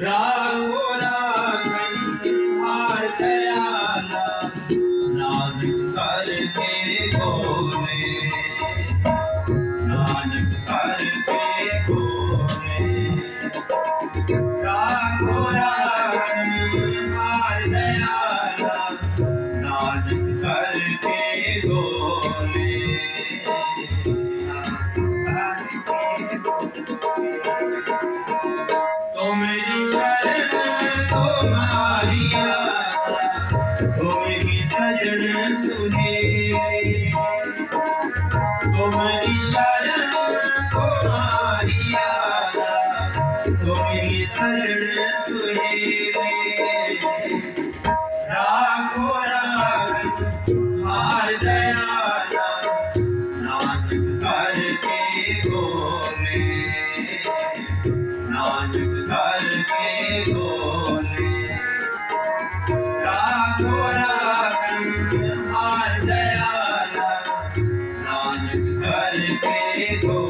राखो राखन हार दयाला कर के बोले। आशा तो मेरी राखो राख, हार दयाला, नानक करके बोले। नानक करके बोले। राखो राखन हार दयाला, नानक करके बोले।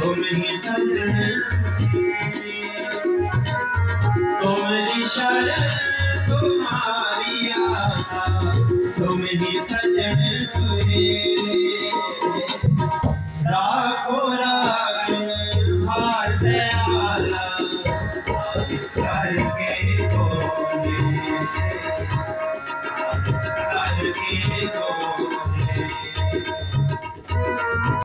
तुमरी सजन तुमरी शरण तुम्हारी आशा तुमरी सजन सुने।